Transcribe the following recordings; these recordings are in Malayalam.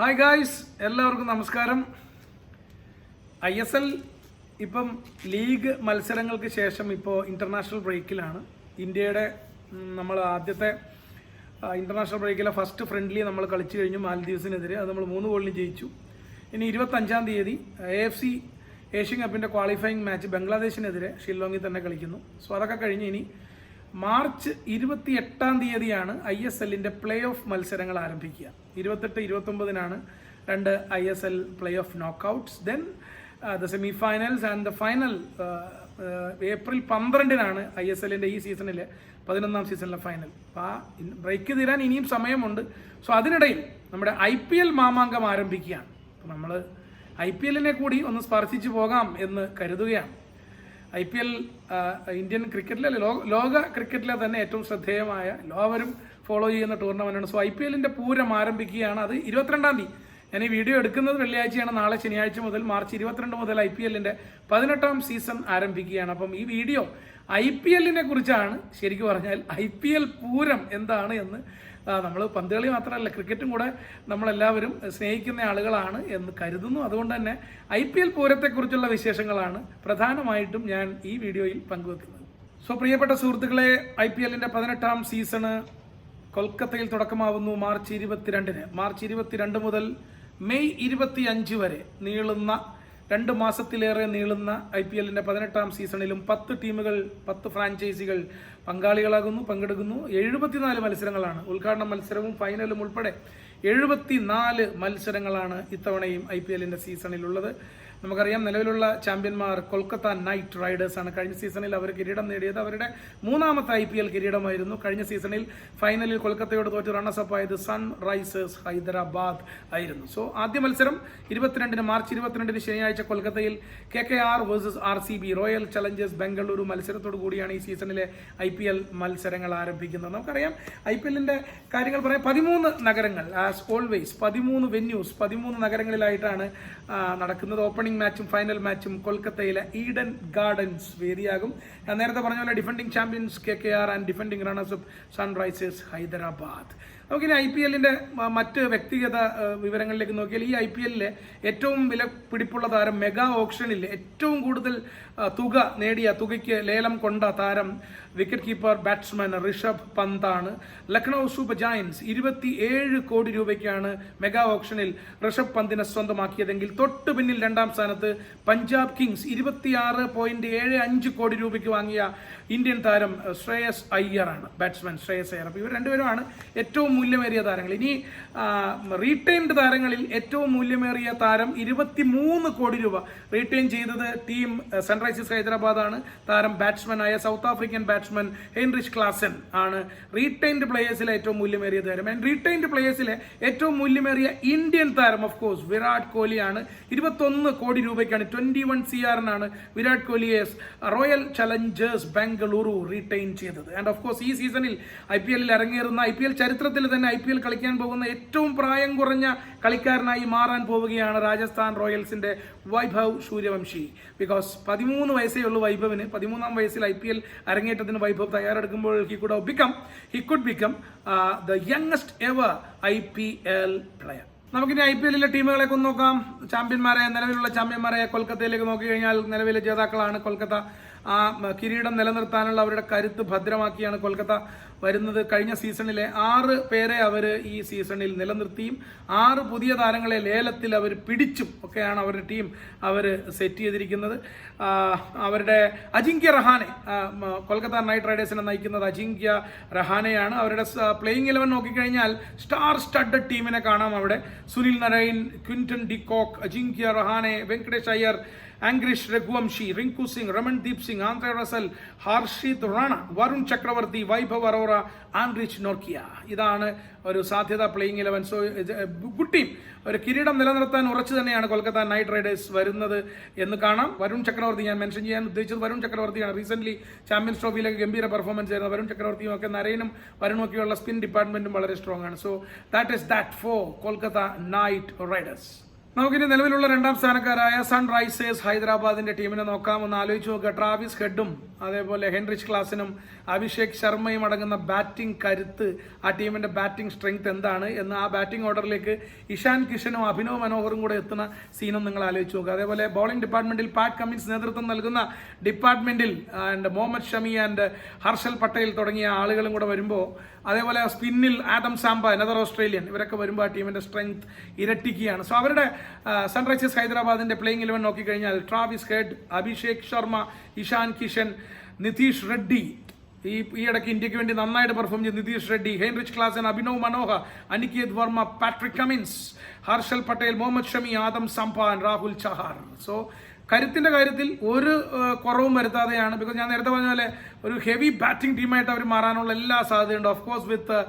ഹായ് ഗായ്സ് എല്ലാവർക്കും നമസ്കാരം. ഐ എസ് എൽ ഇപ്പം ലീഗ് മത്സരങ്ങൾക്ക് ശേഷം ഇപ്പോൾ ഇന്റർനാഷണൽ ബ്രേക്കിലാണ് ഇന്ത്യയുടെ നമ്മൾ ആദ്യത്തെ ഇന്റർനാഷണൽ ബ്രേക്കിലെ ഫസ്റ്റ് ഫ്രണ്ട്ലി നമ്മൾ കളിച്ചു കഴിഞ്ഞു മാലദ്വീപ്സിനെതിരെ. അത് നമ്മൾ മൂന്ന് ഗോളിന് ജയിച്ചു. ഇനി ഇരുപത്തഞ്ചാം തീയതി എ എഫ് സി ഏഷ്യൻ കപ്പിന്റെ ക്വാളിഫയിങ് മാച്ച് ബംഗ്ലാദേശിനെതിരെ ഷില്ലോങ്ങിൽ തന്നെ കളിക്കുന്നു. സോ അതൊക്കെ കഴിഞ്ഞ് ഇനി മാർച്ച് ഇരുപത്തി എട്ടാം തീയതിയാണ് ഐ എസ് എല്ലിന്റെ പ്ലേ ഓഫ് മത്സരങ്ങൾ ആരംഭിക്കുക. ഇരുപത്തെട്ട് ഇരുപത്തൊമ്പതിനാണ് രണ്ട് I S L play off knockouts then the semi finals and the final April പന്ത്രണ്ടിനാണ് I S എല്ലിന്റെ ഈ സീസണിലെ പതിനൊന്നാം സീസണിലെ ഫൈനൽ അപ്പോൾ ആ ബ്രേക്ക് തീരാൻ ഇനിയും സമയമുണ്ട്. സോ അതിനിടയിൽ നമ്മുടെ ഐ പി എൽ മാമാങ്കം ആരംഭിക്കുകയാണ്. അപ്പോൾ നമ്മൾ ഐ പി എല്ലിനെ കൂടി ഒന്ന് സ്പർശിച്ചു പോകാം എന്ന് കരുതുകയാണ്. ഐ പി എൽ ഇന്ത്യൻ ക്രിക്കറ്റിലെ ലോക ലോക ക്രിക്കറ്റിലെ തന്നെ ഏറ്റവും ശ്രദ്ധേയമായ എല്ലാവരും ഫോളോ ചെയ്യുന്ന ടൂർണമെന്റാണ്. സോ ഐ പി എല്ലിന്റെ പൂരം ആരംഭിക്കുകയാണ്. അത് ഇരുപത്തിരണ്ടാം തീയതി. ഞാൻ ഈ വീഡിയോ എടുക്കുന്നത് വെള്ളിയാഴ്ചയാണ്. നാളെ ശനിയാഴ്ച മുതൽ മാർച്ച് ഇരുപത്തിരണ്ട് മുതൽ ഐ പി എല്ലിന്റെ പതിനെട്ടാം സീസൺ ആരംഭിക്കുകയാണ്. അപ്പം ഈ വീഡിയോ ഐ പി എല്ലിനെ കുറിച്ചാണ് ശരിക്കും പറഞ്ഞാൽ ഐ പി എൽ പൂരം എന്താണ് എന്ന് നമ്മൾ പന്തുകളി മാത്രമല്ല ക്രിക്കറ്റും കൂടെ നമ്മളെല്ലാവരും സ്നേഹിക്കുന്ന ആളുകളാണ് എന്ന് കരുതുന്നു. അതുകൊണ്ട് തന്നെ ഐ പി എൽ പൂരത്തെക്കുറിച്ചുള്ള വിശേഷങ്ങളാണ് പ്രധാനമായിട്ടും ഞാൻ ഈ വീഡിയോയിൽ പങ്കുവെക്കുന്നത്. സോ പ്രിയപ്പെട്ട സുഹൃത്തുക്കളെ ഐ പി എല്ലിന്റെ പതിനെട്ടാം സീസണ് കൊൽക്കത്തയിൽ തുടക്കമാവുന്നു മാർച്ച് ഇരുപത്തിരണ്ടിന്. മാർച്ച് ഇരുപത്തിരണ്ട് മുതൽ മെയ് ഇരുപത്തി അഞ്ച് വരെ നീളുന്ന രണ്ട് മാസത്തിലേറെ നീളുന്ന ഐ പി എല്ലിന്റെ പതിനെട്ടാം സീസണിലും പത്ത് ടീമുകൾ പത്ത് ഫ്രാഞ്ചൈസികൾ പങ്കാളികളാകുന്നു പങ്കെടുക്കുന്നു. എഴുപത്തിനാല് മത്സരങ്ങളാണ്. ഉദ്ഘാടന മത്സരവും ഫൈനലും ഉൾപ്പെടെ എഴുപത്തിനാല് മത്സരങ്ങളാണ് ഇത്തവണയും ഐ പി എല്ലിന്റെ സീസണിലുള്ളത്. നമുക്കറിയാം നിലവിലുള്ള ചാമ്പ്യന്മാർ കൊൽക്കത്ത നൈറ്റ് റൈഡേഴ്സ് ആണ്. കഴിഞ്ഞ സീസണിൽ അവർ കിരീടം നേടിയത് അവരുടെ മൂന്നാമത്തെ ഐ കിരീടമായിരുന്നു. കഴിഞ്ഞ സീസണിൽ ഫൈനലിൽ കൊൽക്കത്തയോട് തോറ്റ് റണ്ണസപ്പ് ആയത് സൺ റൈസേഴ്സ് ഹൈദരാബാദ് ആയിരുന്നു. സോ ആദ്യ മത്സരം ഇരുപത്തിരണ്ടിന് മാർച്ച് ഇരുപത്തിരണ്ടിന് ശനിയാഴ്ച കൊൽക്കത്തയിൽ K K R versus R C B Royal Challengers Bengaluru മത്സരത്തോടു കൂടിയാണ് ഈ സീസണിലെ ഐ പി എൽ മത്സരങ്ങൾ ആരംഭിക്കുന്നത്. നമുക്കറിയാം ഐ പി എല്ലിന്റെ കാര്യങ്ങൾ പറയാം. പതിമൂന്ന് നഗരങ്ങൾ ആസ് ഓൾവേസ് പതിമൂന്ന് വെന്യൂസ് പതിമൂന്ന് നഗരങ്ങളിലായിട്ടാണ് നടക്കുന്നത്. ഓപ്പണിംഗ് മാച്ചും ഫൈനൽ മാച്ചും കൊൽക്കത്തയിലെ ഈഡൻ ഗാർഡൻസ് വേദിയാകും. ഞാൻ നേരത്തെ പറഞ്ഞ പോലെ defending champions K K R and defending runners of Sunrisers Hyderabad. നമുക്കിനി ഐ പി എല്ലിന്റെ മറ്റ് വ്യക്തിഗത വിവരങ്ങളിലേക്ക് നോക്കിയാൽ ഈ ഐ പി എല്ലിലെ ഏറ്റവും വില പിടിപ്പുള്ള താരം മെഗാ ഓപ്ഷനിൽ ഏറ്റവും കൂടുതൽ തുക നേടിയ തുകയ്ക്ക് ലേലം കൊണ്ട താരം വിക്കറ്റ് കീപ്പർ ബാറ്റ്സ്മാൻ ഋഷഭ് ആണ് ലക്നൗ സൂപ്പർ ജയൻസ് ഇരുപത്തി ഏഴ് കോടി രൂപയ്ക്കാണ് മെഗാ ഓപ്ഷനിൽ ഋഷഭ് പന്തിനെ സ്വന്തമാക്കിയതെങ്കിൽ തൊട്ട് പിന്നിൽ രണ്ടാം സ്ഥാനത്ത് പഞ്ചാബ് കിങ്സ് ഇരുപത്തിയാറ് പോയിന്റ് ഏഴ് അഞ്ച് കോടി രൂപയ്ക്ക് വാങ്ങിയ ഇന്ത്യൻ താരം ശ്രേയസ് അയ്യർ ആണ് ബാറ്റ്സ്മാൻ ശ്രേയസ് അയ്യർ. അപ്പോൾ ഇവർ രണ്ടുപേരുമാണ് ഏറ്റവും മൂല്യമേറിയ താരങ്ങൾ. ഇനി റീറ്റെയിൻഡ് താരങ്ങളിൽ ഏറ്റവും മൂല്യമേറിയ താരം ഇരുപത്തിമൂന്ന് കോടി രൂപ. റീറ്റെയിൻ ചെയ്തത് ടീം സൺറൈസേഴ്സ് ഹൈദരാബാദ് ആണ്. താരം ബാറ്റ്സ്മാനായ South African batsman Heinrich Klaasen ആണ് റീറ്റെയിൻഡ് പ്ലേയേഴ്സിലെ ഏറ്റവും മൂല്യമേറിയ താരം. ആൻഡ് റീറ്റെയിൻഡ് പ്ലേയേഴ്സിലെ ഏറ്റവും മൂല്യമേറിയ ഇന്ത്യൻ താരം ഓഫ് കോഴ്സ് വിരാട് കോഹ്ലിയാണ്. ഇരുപത്തൊന്ന് കോടി രൂപയ്ക്കാണ് ട്വന്റി വൺ സി ആറിനാണ് വിരാട് കോഹ്ലിയെ റോയൽ ചലഞ്ചേഴ്സ് ബാംഗ്ലൂരു റീറ്റെയിൻ ചെയ്തത്. ആൻഡ് ഓഫ് കോഴ്സ് ഈ സീസണിൽ ഐ പി എല്ലിൽ ഇറങ്ങിയിരുന്ന ഐ പി എൽ ചരിത്രത്തിൽ തന്നെ ഐ പി എൽ കളിക്കാൻ പോകുന്ന ഏറ്റവും പ്രായം കുറഞ്ഞ കളിക്കാരനായി മാറാൻ പോവുകയാണ് രാജസ്ഥാൻ റോയൽസിന്റെ വൈഭവ് സൂര്യവംശി. ബിക്കോസ് പതിമൂന്ന് വയസ്സേ ഉള്ളൂ വൈഭവിന്. പതിമൂന്നാം വയസ്സിൽ ഐ പി എൽ അരങ്ങേറ്റത്തിന് വൈഭവ് തയ്യാറെടുക്കുമ്പോൾ he could become he could become the youngest ever I P L player നമുക്കിനി ഐ പി എല്ലിലെ ടീമുകളെ ഒന്ന് നോക്കാം. ചാമ്പ്യന്മാരെ നിലവിലുള്ള ചാമ്പ്യന്മാരെ കൊൽക്കത്തയിലേക്ക് നോക്കി കഴിഞ്ഞാൽ നിലവിലെ ജേതാക്കളാണ് കൊൽക്കത്ത ആ കിരീടം നിലനിർത്താനുള്ള അവരുടെ കരുത്ത് ഭദ്രമാക്കിയാണ് കൊൽക്കത്ത വരുന്നത്. കഴിഞ്ഞ സീസണിലെ ആറ് പേരെ അവർ ഈ സീസണിൽ നിലനിർത്തിയും ആറ് പുതിയ താരങ്ങളെ ലേലത്തിൽ അവർ പിടിച്ചും ഒക്കെയാണ് അവരുടെ ടീം അവർ സെറ്റ് ചെയ്തിരിക്കുന്നത്. അവരുടെ അജിങ്ക്യ റഹാനെ കൊൽക്കത്ത നൈറ്റ് റൈഡേഴ്സിനെ നയിക്കുന്നത് അജിങ്ക്യ റഹാനെയാണ് അവരുടെ പ്ലേയിങ് ഇലവൻ നോക്കിക്കഴിഞ്ഞാൽ സ്റ്റാർ സ്റ്റഡ് ടീമിനെ കാണാം അവിടെ. Sunil Narine Quinton de Kock Ajinkya Rahane Venkatesh Iyer Angkrish Raghuvanshi Rinku Singh Ramandeep Singh Andre Russell Harshit Rana Varun Chakravarthy Vaibhav Arora Anrich Nortje. ഇതാണ് ഒരു സാധ്യത playing eleven so good team. ഒരു കിരീടം നിലനിർത്താൻ ഉറച്ചു തന്നെയാണ് കൊൽക്കത്ത നൈറ്റ് റൈഡേഴ്സ് വരുന്നത് എന്ന് കാണാം. വരുൺ ചക്രവർത്തി ഞാൻ മെൻഷൻ ചെയ്യാൻ ഉദ്ദേശിച്ചത് വരുൺ ചക്രവർത്തിയാണ്. റീസെന്റ് ചാമ്പ്യൻസ് ട്രോഫിയിലൊക്കെ ഗംഭീര പെർഫോമൻസ് ചെയ്യുന്ന വരുൺ ചക്രവർത്തിയും ഒക്കെ നരേനും വരുണും ഒക്കെയുള്ള സ്പിൻ ഡിപ്പാർട്ട്മെന്റും വളരെ സ്ട്രോങ് ആണ്. So that is that for Kolkata Knight Riders. നമുക്കിനി നിലവിലുള്ള രണ്ടാം സ്ഥാനക്കാരായ സൺറൈസേഴ്സ് ഹൈദരാബാദിന്റെ ടീമിനെ നോക്കാം. ഒന്ന് ആലോചിച്ച് നോക്കുക. ട്രാവിസ് ഹെഡും അതേപോലെ ഹെൻറിച്ച് ക്ലാസിനും അഭിഷേക് ശർമ്മയും അടങ്ങുന്ന ബാറ്റിംഗ് കരുത്ത് ആ ടീമിന്റെ ബാറ്റിംഗ് സ്ട്രെങ്ത് എന്താണ് എന്ന് ആ ബാറ്റിംഗ് ഓർഡറിലേക്ക് ഇഷാൻ കിഷനും അഭിനവ് മനോഹറും കൂടെ എത്തുന്ന സീനും നിങ്ങൾ ആലോചിച്ച് നോക്കുക. അതേപോലെ ബോളിംഗ് ഡിപ്പാർട്ട്മെന്റിൽ പാറ്റ് കമ്മിൻസ് നേതൃത്വം നൽകുന്ന ഡിപ്പാർട്ട്മെന്റിൽ ആൻഡ് മുഹമ്മദ് ഷമി ആൻഡ് ഹർഷൽ പട്ടേൽ തുടങ്ങിയ ആളുകളും കൂടെ വരുമ്പോൾ അതേപോലെ സ്പിന്നിൽ ആഡം സാംബ നെതർ ഓസ്ട്രേലിയൻ ഇവരൊക്കെ വരുമ്പോൾ ആ ടീമിന്റെ സ്ട്രെങ്ത് ഇരട്ടിക്കുകയാണ്. സോ അവരുടെ സൺറൈസേഴ്സ് ഹൈദരാബാദിന്റെ പ്ലേയിങ് ഇലവൻ നോക്കിക്കഴിഞ്ഞാൽ ട്രാവിസ് ഹെഡ് അഭിഷേക് ശർമ്മ ഇഷാൻ കിഷൻ നിതീഷ് റെഡ്ഡി. ഈ ഈ ഇടയ്ക്ക് ഇന്ത്യയ്ക്ക് വേണ്ടി നന്നായിട്ട് പെർഫോം ചെയ്ത് Nitish Reddy Heinrich Klaasen Abhinav Manohar Aniket Varma Patrick Cummins Harshal Patel Mohammed Shami Adam Zampa Rahul Chahar. So കരുത്തിന്റെ കാര്യത്തിൽ ഒരു കുറവും വരുത്താതെയാണ്. ബിക്കോസ് ഞാൻ നേരത്തെ പറഞ്ഞ പോലെ ഒരു ഹെവി ബാറ്റിംഗ് ടീമായിട്ട് അവർ മാറാനുള്ള എല്ലാ സാധ്യതയുണ്ട്. Of course with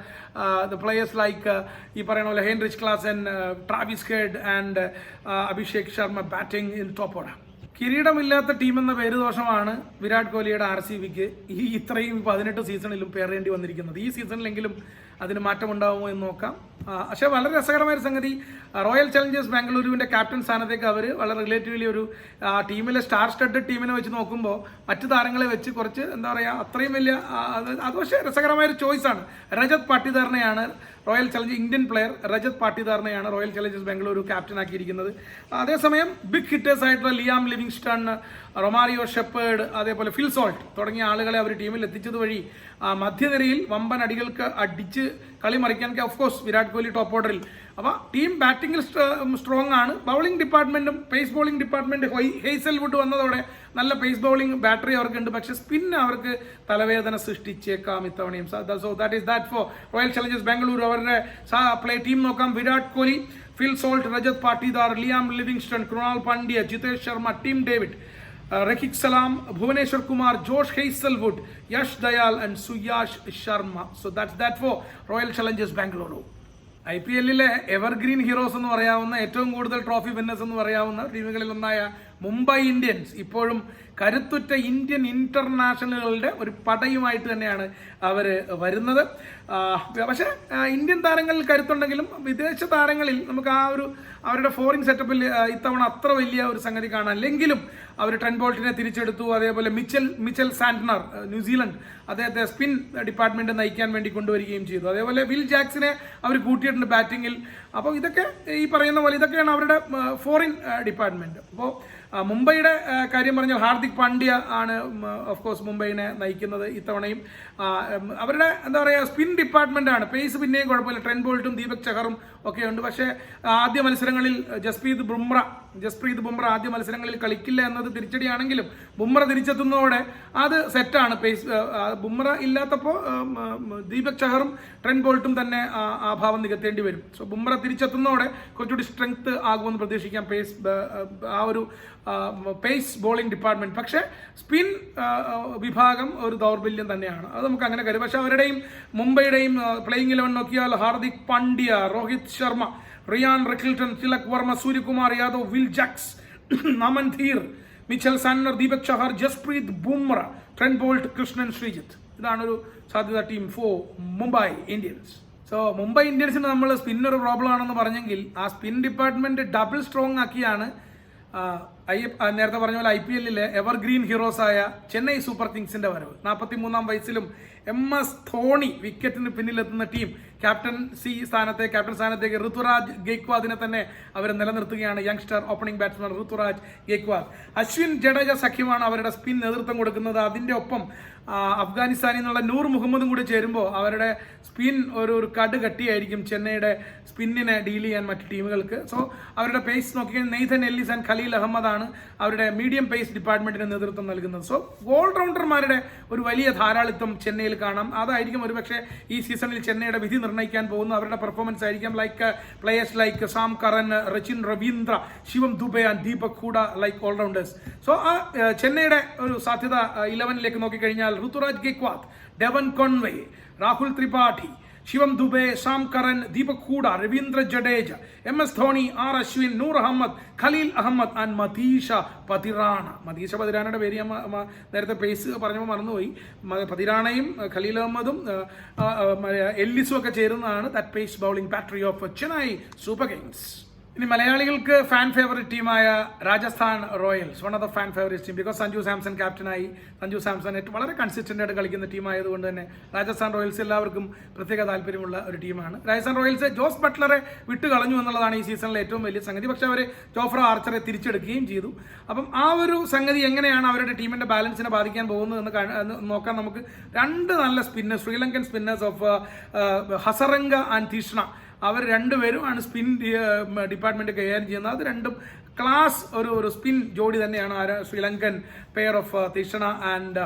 the players like ഈ പറയുന്ന പോലെ Heinrich Klaasen Travis Head and Abhishek Sharma batting in top order കിരീടമില്ലാത്ത team എന്ന പേര് ദോഷമാണ് വിരാട് കോഹ്ലിയുടെ ആർ സി ബിക്ക് ഈ ഇത്രയും പതിനെട്ട് സീസണിലും പേറേണ്ടി വന്നിരിക്കുന്നത്. ഈ സീസണിലെങ്കിലും അതിന് മാറ്റമുണ്ടാകുമോ എന്ന് നോക്കാം. പക്ഷേ വളരെ രസകരമായ ഒരു സംഗതി റോയൽ ചലഞ്ചേഴ്സ് ബാംഗ്ലൂരുവിന്റെ ക്യാപ്റ്റൻ സ്ഥാനത്തേക്ക് അവർ വളരെ റിലേറ്റീവ്ലി ഒരു ടീമിലെ സ്റ്റാർ സ്റ്റഡ് ടീമിനെ വെച്ച് നോക്കുമ്പോൾ മറ്റ് താരങ്ങളെ വെച്ച് കുറച്ച് എന്താ പറയുക അത്രയും വലിയ അത് പക്ഷേ രസകരമായ ഒരു ചോയ്സാണ് Rajat പാട്ടിദാറിനെയാണ് Royal Challengers Indian player Rajat പാട്ടിദാറിനെയാണ് Royal Challengers Bangalore captain ആക്കിയിരിക്കുന്നത്. അതേസമയം ബിഗ് ഹിറ്റേഴ്സ് ആയിട്ടുള്ള ലിയാം ലിവിങ്സ്റ്റൺ റൊമാരിയോ ഷെപ്പേർഡ് അതേപോലെ ഫിൽ സോൾട്ട് തുടങ്ങിയ ആളുകളെ അവർ ടീമിൽ എത്തിച്ചത് വഴി ആ, മധ്യനിരയിൽ വമ്പൻ അടികൾക്ക് അടിച്ച് കളി മറിക്കാൻ of course Virat Kohli top ഓർഡറിൽ അപ്പോൾ ടീം ബാറ്റിംഗിൽ സ്ട്രോങ് ആണ്. ബൗളിംഗ് ഡിപ്പാർട്ട്മെന്റും പേസ് ബോളിംഗ് ഡിപ്പാർട്ട്മെന്റ് ഹെയ്സൽവുഡ് വന്നതോടെ നല്ല പേസ് ബൗളിംഗ് ബാറ്ററി അവർക്കുണ്ട്. പക്ഷെ സ്പിൻ അവർക്ക് തലവേദന സൃഷ്ടിച്ചേക്കാം ഇത്തവണയും. So that is that for Royal Challengers Bangalore അവരുടെ പ്ലേ ടീം നോക്കാം. Virat Kohli Phil Salt Rajat Patidar Liam Livingstone Krunal Pandya Jitesh Sharma Tim David Rasikh Salam Bhuvneshwar Kumar Josh Hazlewood Yash Dayal and Suyash Sharma so that's that for Royal Challengers Bengaluru I P എല്ലിലെ evergreen heroes എന്ന് പറയാവുന്ന ഏറ്റവും കൂടുതൽ ട്രോഫി വിന്നേഴ്സ് എന്ന് പറയാവുന്ന ടീമുകളിൽ ഒന്നായ മുംബൈ ഇന്ത്യൻസ് ഇപ്പോഴും കരുത്തുറ്റ ഇന്ത്യൻ ഇന്റർനാഷണലുകളുടെ ഒരു പടയുമായിട്ട് തന്നെയാണ് അവർ വരുന്നത്. പക്ഷേ ഇന്ത്യൻ താരങ്ങളിൽ കരുത്തുണ്ടെങ്കിലും വിദേശ താരങ്ങളിൽ നമുക്ക് ആ ഒരു അവരുടെ ഫോറിൻ സെറ്റപ്പിൽ ഇത്തവണ അത്ര വലിയ ഒരു സംഗതി കാണാനില്ലെങ്കിലും അവർ ട്രെൻ ബോൾട്ടിനെ തിരിച്ചെടുത്തു അതേപോലെ മിച്ചൽ മിച്ചൽ സാന്റ്നർ ആ, ന്യൂസിലൻഡ് അദ്ദേഹത്തെ സ്പിൻ ഡിപ്പാർട്ട്മെന്റ് നയിക്കാൻ വേണ്ടി കൊണ്ടുവരികയും ചെയ്തു. അതേപോലെ വിൽ ജാക്സിനെ അവർ കൂട്ടിയിട്ടുണ്ട് ബാറ്റിങ്ങിൽ. അപ്പോൾ ഇതൊക്കെ ഈ പറയുന്ന പോലെ ഇതൊക്കെയാണ് അവരുടെ ഫോറിൻ ഡിപ്പാർട്ട്മെന്റ്. അപ്പോൾ മുംബൈയുടെ കാര്യം പറഞ്ഞാൽ ഹാർദിക് പാണ്ഡ്യ ആണ് ഓഫ് കോഴ്സ് മുംബൈനെ നയിക്കുന്നത് ഇത്തവണയും. അവരുടെ എന്താ പറയുക സ്പിൻ ഡിപ്പാർട്ട്മെന്റ് ആണ്. പേസ് പിന്നെയും കുഴപ്പമില്ല. ട്രെൻ ബോൾട്ടും ദീപക് ചഹറും ഒക്കെ ഉണ്ട്. പക്ഷേ ആദ്യ മത്സരങ്ങളിൽ ജസ്പ്രീത് ബുംറ ജസ്പ്രീത് ബുംറ ആദ്യ മത്സരങ്ങളിൽ കളിക്കില്ല എന്നത് തിരിച്ചടിയാണെങ്കിലും ബുംറ തിരിച്ചെത്തുന്നതോടെ അത് സെറ്റാണ്. പേസ് ബുംറ ഇല്ലാത്തപ്പോൾ ദീപക് ചഹറും ട്രെൻ ബോൾട്ടും തന്നെ ആ ഭാവം നികത്തേണ്ടി വരും. സോ ബുംറ തിരിച്ചെത്തുന്നതോടെ കുറച്ചുകൂടി സ്ട്രെങ്ത് ആകുമെന്ന് പ്രതീക്ഷിക്കാം പേസ് ആ ഒരു പേസ് ബോളിംഗ് ഡിപ്പാർട്ട്മെന്റ്. പക്ഷേ സ്പിൻ വിഭാഗം ഒരു ദൗർബല്യം തന്നെയാണ്. അത് നമുക്ക് അങ്ങനെ കരുതും പക്ഷെ അവരുടെയും മുംബൈയുടെയും പ്ലേയിങ് ഇലവൻ നോക്കിയാൽ Hardik Pandya Rohit Sharma Ryan Rickelton Tilak Varma Suryakumar Yadav Will Jacks Naman Dhir Mitchell Santner Deepak Chahar Jasprit Bumrah Trent Boult Krishnan Sreejith. ഇതാണ് ഒരു സാധ്യത team for Mumbai Indians. So Mumbai ഇന്ത്യൻസിന് നമ്മൾ ഒരു പ്രോബ്ലം ആണെന്ന് പറഞ്ഞെങ്കിൽ ആ സ്പിൻ ഡിപ്പാർട്ട്മെന്റ് ഡബിൾ സ്ട്രോങ് ആക്കിയാണ് ഐ നേരത്തെ പറഞ്ഞ പോലെ ഐ പി എല്ലിലെ എവർഗ്രീൻ ഹീറോസായ ചെന്നൈ സൂപ്പർ കിങ്സിന്റെ വരവ്. നാൽപ്പത്തി മൂന്നാം വയസ്സിലും എം എസ് ധോണി വിക്കറ്റിന് പിന്നിലെത്തുന്ന ടീം ക്യാപ്റ്റൻ സി സ്ഥാനത്തെ ക്യാപ്റ്റൻ സ്ഥാനത്തേക്ക് ഋതുരാജ് ഗെയ്ക്വാദിനെ തന്നെ അവർ നിലനിർത്തുകയാണ് youngster opening batsman Ruturaj Gaikwad. Ashwin Jadeja സഖ്യമാണ് അവരുടെ സ്പിൻ നേതൃത്വം കൊടുക്കുന്നത്. അതിന്റെ ഒപ്പം അഫ്ഗാനിസ്ഥാനിൽ നിന്നുള്ള നൂർ മുഹമ്മദും കൂടി ചേരുമ്പോൾ അവരുടെ സ്പിൻ ഒരു ഒരു കട് കട്ടിയായിരിക്കും ചെന്നൈയുടെ സ്പിന്നിനെ ഡീൽ ചെയ്യാൻ മറ്റു ടീമുകൾക്ക് സോ അവരുടെ പേസ് നോക്കിക്കഴിഞ്ഞാൽ Nathan Ellis and Khaleel Ahmed ആണ് അവരുടെ മീഡിയം പേസ് ഡിപ്പാർട്ട്മെന്റിന് നേതൃത്വം നൽകുന്നത്. സോ ഓൾറൗണ്ടർമാരുടെ ഒരു വലിയ ധാരാളിത്തം ചെന്നൈയിൽ കാണാം. അതായിരിക്കും ഒരുപക്ഷെ ഈ സീസണിൽ ചെന്നൈയുടെ വിധി നിർണയിക്കാൻ പോകുന്നത് അവരുടെ പെർഫോമൻസ് ആയിരിക്കും. Like players like Sam Curran Rachin Ravindra Shivam Dube and Deepak Hooda like allrounders so ആ ചെന്നൈയുടെ ഒരു സാധ്യത ഇലവനിലേക്ക് നോക്കിക്കഴിഞ്ഞാൽ Ruturaj Gaikwad Devon Conway Rahul Tripathi Shivam Dube Sam Curran Deepak Hooda Ravindra Jadeja M S Dhoni R Ashwin Noor Ahmad Khaleel Ahmed and Matheesha Pathirana. Matheesha പതിരാണയുടെ പേര് ഞാൻ നേരത്തെ പേസ് പറഞ്ഞപ്പോൾ മറന്നുപോയി. പതിരാണയും ഖലീൽ അഹമ്മദും അഹ്, അഹ്, അഹ്, എല്ലിസും ഒക്കെ ചേരുന്നതാണ്. That pace bowling battery of Chennai Super Kings ഇനി മലയാളികൾക്ക് ഫാൻ ഫേവറേറ്റ് ടീമായ Rajasthan Royals one of the fan favourite team because Sanju Samson ക്യാപ്റ്റനായി സഞ്ജു സാംസൺ ഏറ്റവും വളരെ കൺസിസ്റ്റന്റ് ആയിട്ട് കളിക്കുന്ന ടീമായതുകൊണ്ട് തന്നെ രാജസ്ഥാൻ റോയൽസ് എല്ലാവർക്കും പ്രത്യേക താല്പര്യമുള്ള ഒരു ടീമാണ് രാജസ്ഥാൻ റോയൽസ് ജോസ് ബട്ട്ലറെ വിട്ട് കളഞ്ഞു എന്നുള്ളതാണ് ഈ സീസണിലെ ഏറ്റവും വലിയ സംഗതി. പക്ഷെ അവർ ജോഫ്ര ആർച്ചറെ തിരിച്ചെടുക്കുകയും ചെയ്തു. അപ്പം ആ ഒരു സംഗതി എങ്ങനെയാണ് അവരുടെ ടീമിന്റെ ബാലൻസിനെ ബാധിക്കാൻ പോകുന്നതെന്ന് എന്ന് നോക്കാൻ നമുക്ക് രണ്ട് നല്ല spinners Sri Lankan spinners of Hasaranga and Theekshana അവർ രണ്ടുപേരുമാണ് സ്പിൻ ഡിപ്പാർട്ട്മെന്റ് കൈകാര്യം ചെയ്യുന്നത്. അത് രണ്ടും ക്ലാസ് ഒരു ഒരു സ്പിൻ ജോഡി തന്നെയാണ് Sri Lankan pair of Theekshana and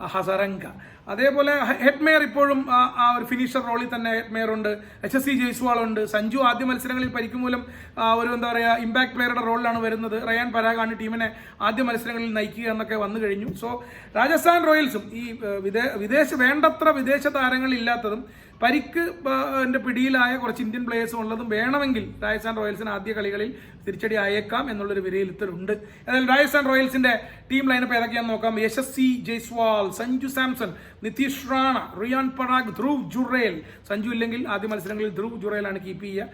Hasaranga അതേപോലെ ഹെഡ്മെയർ ഇപ്പോഴും ആ- ഒരു ഫിനിഷർ റോളിൽ തന്നെ ഹെഡ്മെയർ ഉണ്ട്. എച്ച് എസ് സി ജയ്സ്വാൾ ഉണ്ട്. സഞ്ജു ആദ്യ മത്സരങ്ങളിൽ പരിക്ക് മൂലം ഒരു എന്താ പറയുക ഇമ്പാക്ട് പ്ലെയറുടെ റോളിലാണ് വരുന്നത്. റയാൻ പരാഗാണ് ടീമിനെ ആദ്യ മത്സരങ്ങളിൽ നയിക്കുക എന്നൊക്കെ വന്നു കഴിഞ്ഞു. സോ രാജസ്ഥാൻ റോയൽസും ഈ വിദേ വിദേശ വേണ്ടത്ര വിദേശ താരങ്ങളില്ലാത്തതും പരിക്ക് പിടിയിലായ കുറച്ച് ഇന്ത്യൻ പ്ലേയേഴ്സും ഉള്ളതും വേണമെങ്കിൽ രാജസ്ഥാൻ റോയൽസിന് ആദ്യ കളികളിൽ തിരിച്ചടി ആയേക്കാം എന്നുള്ളൊരു വിലയിരുത്തലുണ്ട്. എന്നാൽ രാജസ്ഥാൻ റോയൽസിന്റെ ടീം ലൈനപ്പ് ഏതൊക്കെയാണെന്ന് നോക്കാം. യശസ്വി ജയ്സ്വാൾ സഞ്ജു സാംസൺ നിതീഷ് റാണ റിയാൻ പറാഗ് ധ്രുവ് ജുറേൽ. സഞ്ജു ഇല്ലെങ്കിൽ ആദ്യ മത്സരങ്ങളിൽ ധ്രുവ് ജുറേലാണ് കീപ്പ് ചെയ്യുക.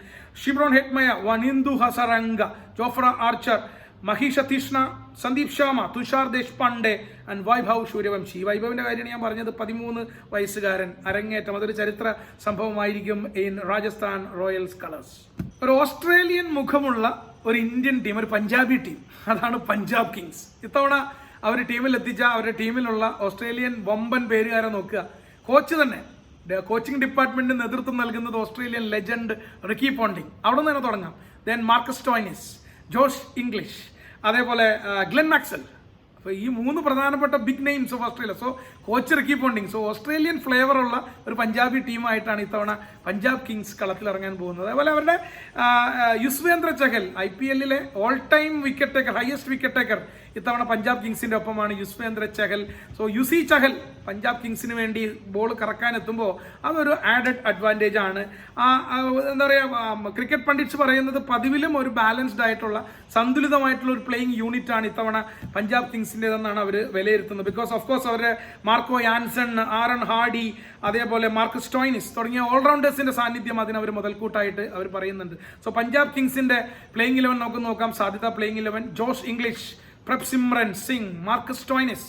Shimron Hetmyer Wanindu Hasaranga Jofra Archer Maheesh Theekshana Sandeep Sharma Tushar Deshpande and Vaibhav Suryavanshi. വൈഭവിന്റെ കാര്യമാണ് ഞാൻ പറഞ്ഞത്. പതിമൂന്ന് വയസ്സുകാരൻ. അരങ്ങേറ്റം. അതൊരു ചരിത്ര സംഭവമായിരിക്കും ഇൻ രാജസ്ഥാൻ റോയൽസ് കളേഴ്സ് ഒരു ഓസ്ട്രേലിയൻ മുഖമുള്ള ഒരു ഇന്ത്യൻ ടീം ഒരു പഞ്ചാബി ടീം അതാണ് പഞ്ചാബ് കിങ്സ് ഇത്തവണ അവർ ടീമിൽ എത്തിച്ച അവരുടെ ടീമിലുള്ള ഓസ്ട്രേലിയൻ വമ്പൻ പേരുകാരെ നോക്കുക. കോച്ച് തന്നെ. കോച്ചിങ് ഡിപ്പാർട്ട്മെന്റിന് നേതൃത്വം നൽകുന്നത് ഓസ്ട്രേലിയൻ ലെജൻഡ് റിക്കി പോണ്ടിങ്. അവിടെ നിന്ന് തന്നെ തുടങ്ങാം. Then Marcus Stoinis Josh Inglis. അതേപോലെ ഗ്ലെൻ മാക്സൽ. അപ്പോൾ ഈ മൂന്ന് പ്രധാനപ്പെട്ട big names of Australia so coach Ricky Ponting so Australian flavour ഉള്ള ഒരു പഞ്ചാബി ടീമായിട്ടാണ് ഇത്തവണ പഞ്ചാബ് കിങ്സ് കളത്തിൽ ഇറങ്ങാൻ പോകുന്നത്. അതുപോലെ അവരുടെ Yuzvendra Chahal I P എല്ലിലെ all time wicket taker highest wicket taker ഇത്തവണ പഞ്ചാബ് കിങ്സിന്റെ ഒപ്പമാണ് യുസ്വേന്ദ്ര ചഹൽ സോ യുസി ചഹൽ പഞ്ചാബ് കിങ്സിന് വേണ്ടി ബോൾ കറക്കാൻ എത്തുമ്പോൾ അതൊരു ആഡഡ് അഡ്വാന്റേജ് ആണ്. എന്താ പറയുക ക്രിക്കറ്റ് പണ്ഡിറ്റ്സ് പറയുന്നത് പതിവിലും ഒരു ബാലൻസ്ഡ് ആയിട്ടുള്ള സന്തുലിതമായിട്ടുള്ള ഒരു പ്ലേയിങ് ആണ് ഇത്തവണ പഞ്ചാബ് കിങ്സിന്റെതെന്നാണ് അവർ വിലയിരുത്തുന്നത്. ബിക്കോസ് ഓഫ് കോഴ്സ് അവരുടെ മാർക്കോ യാൻസൺ ആറൺ ഹാഡി അതേപോലെ മാർക്ക് സ്റ്റോയിനിസ് തുടങ്ങിയ ഓൾറൗണ്ടേഴ്സിന്റെ സാന്നിധ്യം അതിന് അവർ മുതൽക്കൂട്ടായിട്ട് അവർ പറയുന്നുണ്ട്. സോ പഞ്ചാബ് കിങ്സിന്റെ പ്ലേയിങ് ഇലവൻ നമുക്ക് നോക്കാം. സാധ്യത playing eleven Josh Inglis Prabhsimran Singh Mark Stoinis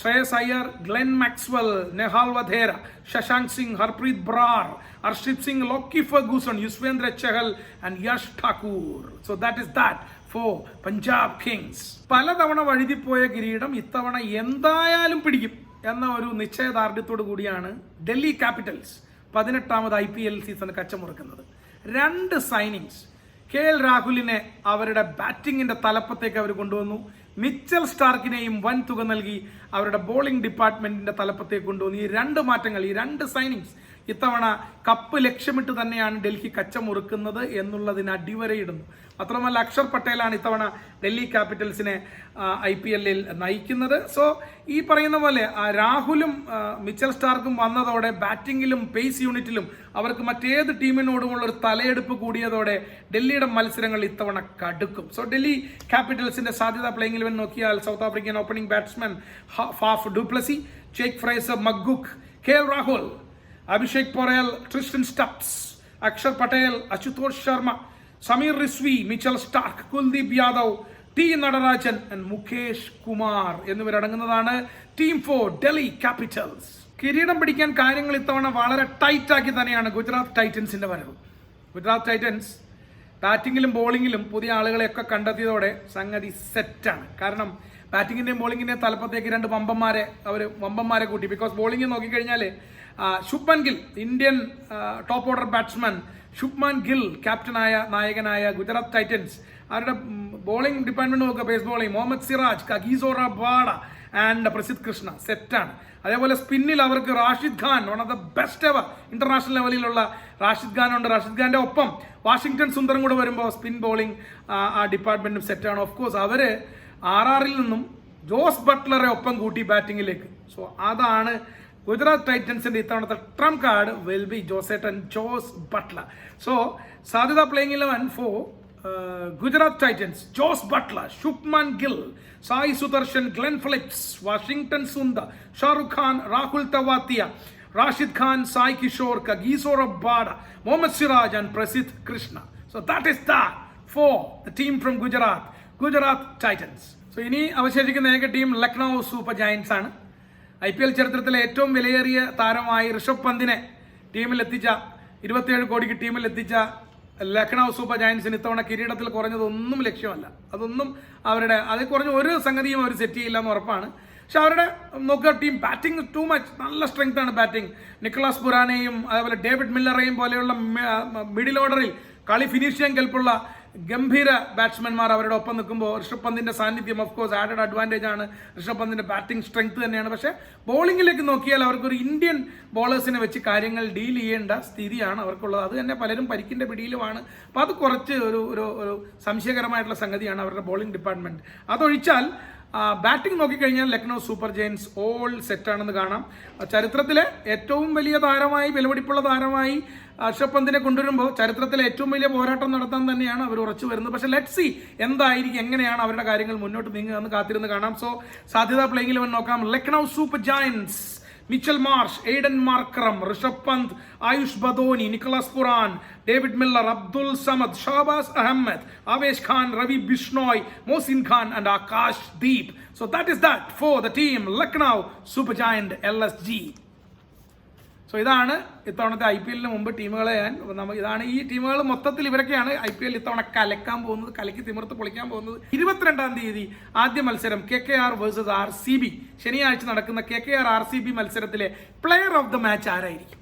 Shreyas Iyer Glenn Maxwell Nehal Wadhera Shashank Singh Harpreet Brar Arshdeep Singh Lockie Ferguson Yuzvendra Chahal and Yash Thakur. So that is that for Punjab Kings പലതവണ വഴുതിപ്പോയ കിരീടം ഇത്തവണ എന്തായാലും പിടിക്കും. എന്ന ഒരു നിശ്ചയദാർഢ്യത്തോടു കൂടിയാണ് ഡൽഹി ക്യാപിറ്റൽസ് പതിനെട്ടാമത് ഐ പി എൽ സീസൺ കച്ചമുറക്കുന്നത്. രണ്ട് സൈനിങ്സ് കെ എൽ രാഹുലിനെ അവരുടെ ബാറ്റിങ്ങിന്റെ തലപ്പത്തേക്ക് അവർ കൊണ്ടുവന്നു. മിച്ചൽ സ്റ്റാർക്കിനെയും വൻ തുക നൽകി അവരുടെ ബോളിംഗ് ഡിപ്പാർട്ട്മെന്റിന്റെ തലപ്പത്തേക്ക് കൊണ്ടുവന്നു. ഈ രണ്ട് മാറ്റങ്ങൾ ഈ രണ്ട് സൈനിങ്സ് ഇത്തവണ കപ്പ് ലക്ഷ്യമിട്ട് തന്നെയാണ് ഡൽഹി കച്ചമുറുക്കുന്നത് എന്നുള്ളതിന് അടിവരയിടുന്നു. മാത്രമല്ല അക്ഷർ പട്ടേലാണ് ഇത്തവണ ഡൽഹി ക്യാപിറ്റൽസിനെ ഐ പി എല്ലിൽ നയിക്കുന്നത്. സോ ഈ പറയുന്ന പോലെ രാഹുലും മിച്ചൽ സ്റ്റാർക്കും വന്നതോടെ ബാറ്റിങ്ങിലും പേസ് യൂണിറ്റിലും അവർക്ക് മറ്റേത് ടീമിനോടുമുള്ള ഒരു തലയെടുപ്പ് കൂടിയതോടെ ഡൽഹിയുടെ മത്സരങ്ങൾ ഇത്തവണ കടുക്കും. സോ ഡൽഹി ക്യാപിറ്റൽസിന്റെ സാധ്യത പ്ലേയിങ് ഇലവൻ നോക്കിയാൽ South African opening batsman Faf du Plessis Jake Fraser McGurk K Rahul. Abhishek Porel Tristan Stubbs Axar Patel Ashutosh Sharma Sameer Rizvi Mitchell Starc Kuldeep Yadav T Natarajan Mukesh Kumar എന്നിവരടങ്ങുന്നതാണ് team for Delhi Capitals കിരീടം പിടിക്കാൻ കാര്യങ്ങൾ ഇത്തവണ വളരെ ടൈറ്റാക്കി തന്നെയാണ് ഗുജറാത്ത് ടൈറ്റൻസിന്റെ വരവ്. ഗുജറാത്ത് ടൈറ്റൻസ് ബാറ്റിങ്ങിലും ബോളിങ്ങിലും പുതിയ ആളുകളെയൊക്കെ കണ്ടെത്തിയതോടെ സംഗതി സെറ്റാണ് കാരണം ബാറ്റിങ്ങിന്റെയും ബോളിങ്ങിന്റെയും തലപ്പത്തേക്ക് രണ്ട് വമ്പന്മാരെ അവർ വമ്പന്മാരെ കൂട്ടി. ബിക്കോസ് ബോളിംഗ് നോക്കിക്കഴിഞ്ഞാൽ Shubman Gill Indian top order batsman Shubman Gill ക്യാപ്റ്റനായ നായകനായ ഗുജറാത്ത് ടൈറ്റൻസ് അവരുടെ ബോളിംഗ് ഡിപ്പാർട്ട്മെന്റ് നോക്കുക pace bowling Mohammed Siraj Kagiso Rabada and Prasidh Krishna സെറ്റാണ് അതേപോലെ സ്പിന്നിൽ അവർക്ക് Rashid Khan one of the best ever international ലെവലിലുള്ള റാഷിദ് ഖാൻ ഉണ്ട്. റാഷിദ് ഖാന്റെ ഒപ്പം വാഷിംഗ്ടൺ സുന്ദരം കൂടെ വരുമ്പോൾ സ്പിൻ ബോളിംഗ് ആ ഡിപ്പാർട്ട്മെന്റും സെറ്റാണ് ഓഫ് കോഴ്സ് അവർ ആർ ആറിൽ നിന്നും ജോസ് ബട്ട്ലറെ ഒപ്പം കൂട്ടി ബാറ്റിംഗിലേക്ക് സോ അതാണ് ഗുജറാത്ത് ടൈറ്റൻസിന്റെ ഇത്തവണത്തെ ട്രം കാർഡ് വിൽ ബി ജോസേട്ടൻ ജോസ് ബട്ട്ലർ സോ സാധ്യത playing eleven for Gujarat Titans Jos Buttler Shubman Gill Sai Sudharsan Glenn Phillips Washington Sundar Shahrukh Khan Rahul Tewatia Rashid Khan Sai Kishore Kagiso Rabada Mohammed Siraj and Prasidh Krishna so that is that for the team from Gujarat Gujarat Titans so ഇനി അവശേഷിക്കുന്ന ഏക ടീം ലക്നൗ സൂപ്പർ ജയൻസ് ആണ്. ഐ പി എൽ ചരിത്രത്തിലെ ഏറ്റവും വിലയേറിയ താരമായി ഋഷഭ് പന്തിനെ ടീമിൽ എത്തിച്ച ഇരുപത്തിയേഴ് കോടിക്ക് ടീമിൽ എത്തിച്ച ലക്നൗ സൂപ്പർ ജയൻസിന് ഇത്തവണ കിരീടത്തിൽ കുറഞ്ഞതൊന്നും ലക്ഷ്യമല്ല. അതൊന്നും അവരുടെ അതിൽ കുറഞ്ഞ ഒരു സംഗതിയും അവർ സെറ്റ് ചെയ്യില്ല എന്ന് ഉറപ്പാണ്. പക്ഷെ അവരുടെ നോക്കുക ടീം ബാറ്റിംഗ് ടു മച്ച് നല്ല സ്ട്രെങ്ത് ആണ് ബാറ്റിംഗ് നിക്കോളാസ് പുരാനെയും അതേപോലെ ഡേവിഡ് മില്ലറേയും പോലെയുള്ള മിഡിൽ ഓർഡറിൽ കളി ഫിനിഷ് ചെയ്യാൻ കെൽപ്പുള്ള ഗംഭീര ബാറ്റ്സ്മാൻമാർ അവരുടെ ഒപ്പം നിൽക്കുമ്പോൾ ഋഷഭ് പന്തിന്റെ സാന്നിധ്യം ഓഫ് കോഴ്സ് ആഡഡ് അഡ്വാന്റേജ് ആണ്. ഋഷഭ് പന്തിന്റെ ബാറ്റിംഗ് സ്ട്രെങ്ത് തന്നെയാണ്. പക്ഷേ ബോളിംഗിലേക്ക് നോക്കിയാൽ അവർക്കൊരു ഇന്ത്യൻ ബോളേഴ്സിനെ വെച്ച് കാര്യങ്ങൾ ഡീൽ ചെയ്യേണ്ട സ്ഥിതിയാണ് അവർക്കുള്ളത്. അത് തന്നെ പലരും പരിക്കിന്റെ പിടിയിലുമാണ്. അപ്പോൾ അത് കുറച്ച് ഒരു ഒരു സംശയകരമായിട്ടുള്ള സംഗതിയാണ് അവരുടെ ബോളിംഗ് ഡിപ്പാർട്ട്മെന്റ് അതൊഴിച്ചാൽ ബാറ്റിംഗ് നോക്കിക്കഴിഞ്ഞാൽ ലക്നൗ സൂപ്പർ ജയൻസ് ഓൾ സെറ്റാണെന്ന് കാണാം. ചരിത്രത്തിലെ ഏറ്റവും വലിയ താരമായി വിലപിടിപ്പുള്ള താരമായി ഋഷഭ് പന്തിനെ കൊണ്ടുവരുമ്പോൾ ചരിത്രത്തിലെ ഏറ്റവും വലിയ പോരാട്ടം നടത്താൻ തന്നെയാണ് അവർ ഉറച്ചു വരുന്നത്. പക്ഷേ ലെറ്റ് സി എന്തായിരിക്കും എങ്ങനെയാണ് അവരുടെ കാര്യങ്ങൾ മുന്നോട്ട് നീങ്ങുക എന്ന് കാത്തിരുന്ന് കാണാം. സോ സാധ്യതാ പ്ലേയിങ്ങിൽ നോക്കാം. Lucknow Super Giants Mitchell Marsh Aiden Markram Rishabh Pant Ayush Badoni Nicholas Pooran David Miller Abdul Samad Shahbaz Ahmed Avesh Khan Ravi Bishnoi Mohsin Khan and Akash Deep so that is that for the team Lucknow Super Giant L S G so ഇതാണ് ഇത്തവണത്തെ ഐ പി എല്ലിന് മുമ്പ് ടീമുകളെ ഞാൻ നമുക്ക് ഇതാണ് ഈ ടീമുകൾ മൊത്തത്തിൽ ഇവരൊക്കെയാണ് ഐ പി എൽ ഇത്തവണ കലക്കാൻ പോകുന്നത് കലക്കി തിമിർത്ത് പൊളിക്കാൻ പോകുന്നത്. ഇരുപത്തിരണ്ടാം തീയതി ആദ്യ മത്സരം K K R versus R C B ശനിയാഴ്ച നടക്കുന്ന K K R R C B മത്സരത്തിലെ പ്ലെയർ ഓഫ് ദ മാച്ച് ആരായിരിക്കും?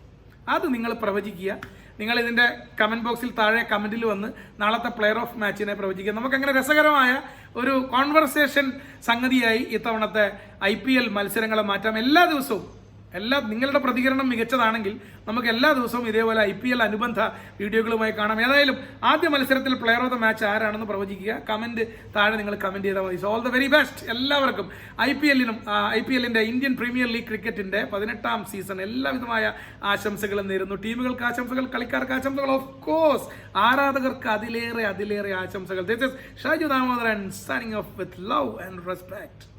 അത് നിങ്ങൾ പ്രവചിക്കുക. നിങ്ങൾ ഇതിന്റെ കമന്റ് ബോക്സിൽ താഴെ കമന്റിൽ വന്ന് നാളത്തെ പ്ലെയർ ഓഫ് മാച്ചിനെ പ്രവചിക്കുക. നമുക്കങ്ങനെ രസകരമായ ഒരു കോൺവെർസേഷൻ സംഗതിയായി ഇത്തവണത്തെ ഐ പി എൽ മത്സരങ്ങളെ മാറ്റാം. എല്ലാ ദിവസവും എല്ലാ നിങ്ങളുടെ പ്രതികരണം മികച്ചതാണെങ്കിൽ നമുക്ക് എല്ലാ ദിവസവും ഇതേപോലെ ഐ പി എൽ അനുബന്ധ വീഡിയോകളുമായി കാണാം. ഏതായാലും ആദ്യ മത്സരത്തിൽ പ്ലെയർ ഓഫ് ദ മാച്ച് ആരാണെന്ന് പ്രവചിക്കുക. കമന്റ് താഴെ നിങ്ങൾ കമന്റ് ചെയ്താൽ മതി. So all the very best എല്ലാവർക്കും ഐ പി എല്ലിനും ഐ പി എല്ലിന്റെ ഇന്ത്യൻ പ്രീമിയർ ലീഗ് ക്രിക്കറ്റിന്റെ പതിനെട്ടാം സീസൺ എല്ലാവിധമായ ആശംസകളും നേരുന്നു. ടീമുകൾക്ക് ആശംസകൾ കളിക്കാർക്ക് ആശംസകൾ. ഓഫ് കോഴ്സ് ആരാധകർക്ക് അതിലേറെ അതിലേറെ ആശംസകൾ. This Shaju Damodaran signing off with love and respect